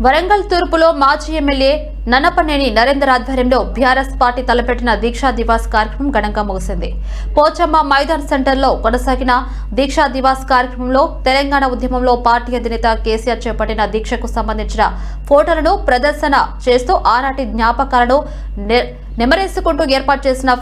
వరంగల్ తూర్పులో మాజీ ఎమ్మెల్యే నన్నపనేని నరేందర్ ఆధ్వర్యంలో BRS party తలపెట్టిన దీక్షా దివాస్ కార్యక్రమం ఘనంగా ముగిసింది. పోచమ్మ మైదాన్ సెంటర్లో కొనసాగిన దీక్షా దివాస్ కార్యక్రమంలో తెలంగాణ ఉద్యమంలో పార్టీ అధినేత కేసీఆర్ చేపట్టిన దీక్షకు సంబంధించిన ఫోటోలను ప్రదర్శన చేస్తూ ఆనాటి జ్ఞాపకాలను నె- నెమరేసుకుంటూ ఏర్పాటు చేసిన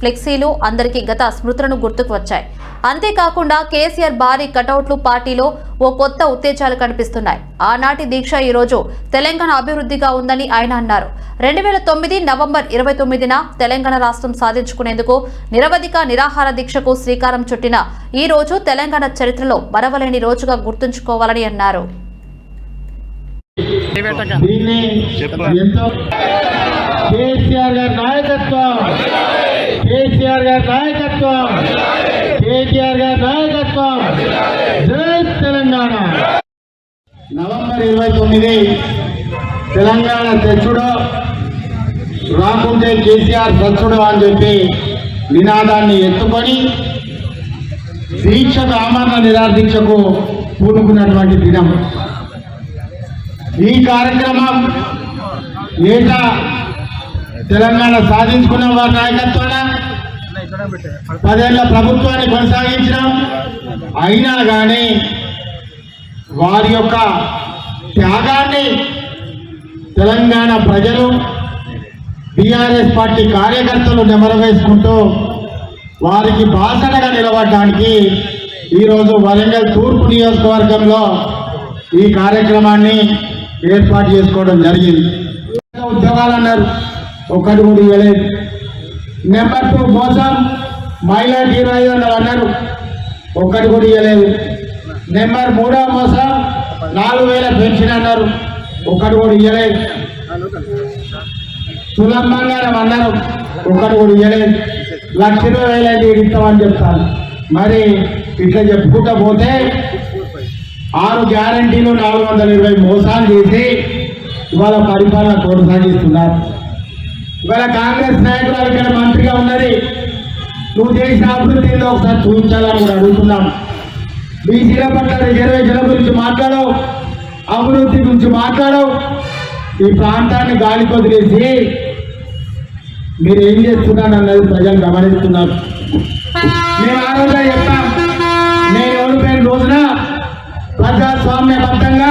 ఫ్లెక్సీలు అందరికీ గత స్మృతులను గుర్తుకు వచ్చాయి. అంతేకాకుండా కేసీఆర్ భారీ కటౌట్లు పార్టీలో ఓ కొత్త ఉత్తేజాలు కనిపిస్తున్నాయి. ఆనాటి దీక్ష ఈ రోజు తెలంగాణ అభివృద్ధిగా ఉందని ఆయన అన్నారు. రెండు వేల తొమ్మిది నవంబర్ ఇరవై తొమ్మిదిన తెలంగాణ రాష్ట్రం సాధించుకునేందుకు నిరవధిక నిరాహార దీక్షకు శ్రీకారం చుట్టిన ఈ రోజు తెలంగాణ చరిత్రలో మరవలేని రోజుగా గుర్తుంచుకోవాలని అన్నారు. కేసీఆర్ గారి నాయకత్వం కేసీఆర్ గారి నాయకత్వం కేసీఆర్ గారి నాయకత్వం. జై తెలంగాణ. నవంబర్ ఇరవై తొమ్మిది తెలంగాణ తెచ్చుడు రాకుంటే కేసీఆర్ సచ్చుడు అని చెప్పి నినాదాన్ని ఎత్తుకొని దీక్షకు ఆమరణ నిరాదీక్షకు పూనుకున్నటువంటి దినం. ఈ కార్యక్రమం ఏటా తెలంగాణ సాధించుకున్న వారి నాయకత్వాన పదేళ్ళ ప్రభుత్వాన్ని కొనసాగించడం అయినా కానీ వారి యొక్క త్యాగాన్ని తెలంగాణ ప్రజలు బీఆర్ఎస్ పార్టీ కార్యకర్తలు నెమరవేసుకుంటూ వారికి బాసటగా నిలబడడానికి ఈరోజు వరంగల్ తూర్పు నియోజకవర్గంలో ఈ కార్యక్రమాన్ని ఏర్పాటు చేసుకోవడం జరిగింది. ఉద్యోగాలు అన్నారు. ఒకటి కూడా ఇవ్వలేదు. నెంబర్ టూ మోసం మహిళా హీరో అన్నారు. ఒక్కటి కూడా ఇవ్వలేదు. నెంబర్ మూడో మోసం నాలుగు వేల పెన్షన్ అన్నారు. ఒక్కటి కూడా ఇయ్యలేదు. తులం బంగారం అన్నారు ఒక్కటి కూడా ఇయ్యలేదు. లక్ష ఇరవై వేలు అయితే ఇస్తామని చెప్తాను. మరి ఇట్లా చెప్పుకుంటా పోతే ఆరు గ్యారంటీలు నాలుగు వందల ఇరవై మోసాలు చేసి ఇవాళ పరిపాలన కొనసాగిస్తున్నారు. ఇవాళ కాంగ్రెస్ నాయకురాలు ఇక్కడ మంత్రిగా ఉన్నది. నువ్వు చేసిన అభివృద్ధిలో ఒకసారి చూపించాలని కూడా అడుగుతున్నాం. బీసీల పట్ల రిజర్వేషన్ల గురించి మాట్లాడవు. గురించి మాట్లాడవు. ఈ ప్రాంతాన్ని గాలి వదిలేసి మీరు ఏం చేస్తున్నారు అన్నది ప్రజలు గమనిస్తున్నారు. మేము ఆ రోజే చెప్పాం నేను ఓడిపోయిన రోజున ప్రజాస్వామ్యబద్ధంగా